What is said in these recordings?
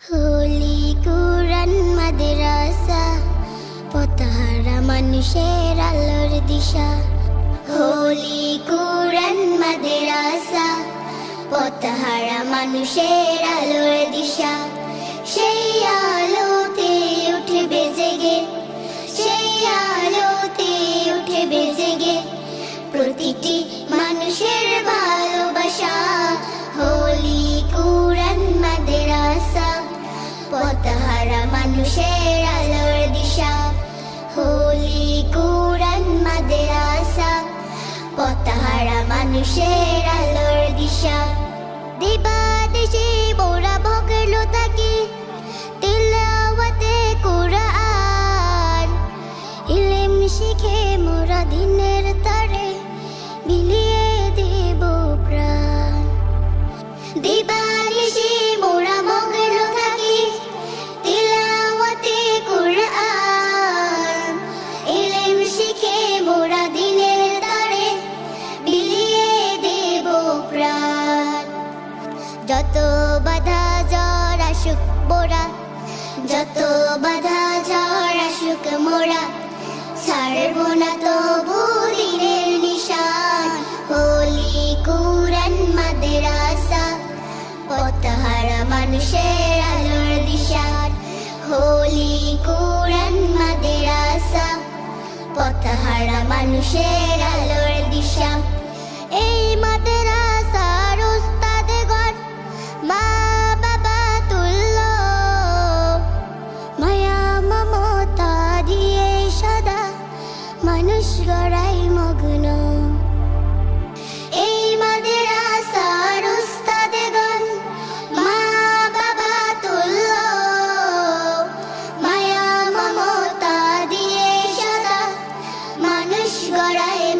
হোলি কুরান মাদ্রাসা, পতাহারা মানুষের আলোর দিশা। হোলি কুরান মাদ্রাসা, পতাহারা মানুষের আলোর দিশা। সেই আলোতে উঠবে জেগে, সেই আলোতে উঠবে জেগে প্রতিটি মানুষের আলোর দিশা হোলি কুরান মাদ্রাসা পতাহারা মানুষের আলোর দিশা। দিবা দেশে বোরা ভগলো যত বাধা জ্বর আসুক মোরা যত বাধা ঝড় আসুক মোরা, ছাড়বো না তবু দিনের নিশান, হোলি কুরান মাদ্রাসা পতাহারা মানুষের আলোর দিশার হোলি কুরান মাদ্রাসা পতাহারা মানুষের আলোর দিশা, এই মাদ্রাসার মগ্ন এই মাদ্রাসার মা বাবা মায়া মমতা দিয়ে সদা মানুষ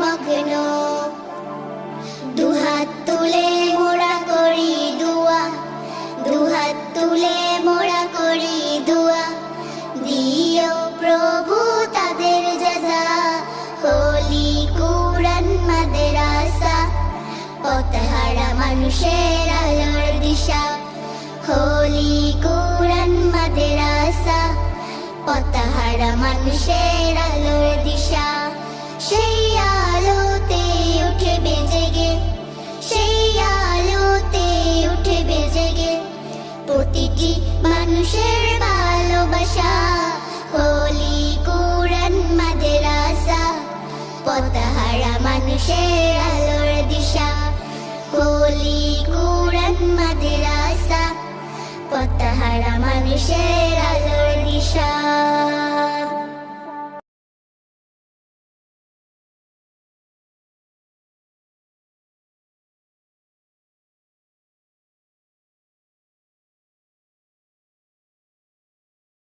মগ্ন। দুহাত দুহাত তুলে মোরা করি মানুষের আলোর দিশা। হোলি কুরান মাদ্রাসা, পতাহারা মানুষের আলোর দিশা। সেই আলোতে উঠবে জেগে, সেই আলোতে উঠবে জেগে প্রতিটি মানুষের ভালোবাসা। হোলি কুরান মাদ্রাসা, পতাহারা মানুষের আলোর দিশা। হোলি কুরান মাদ্রাসা পতাহারা মানুষের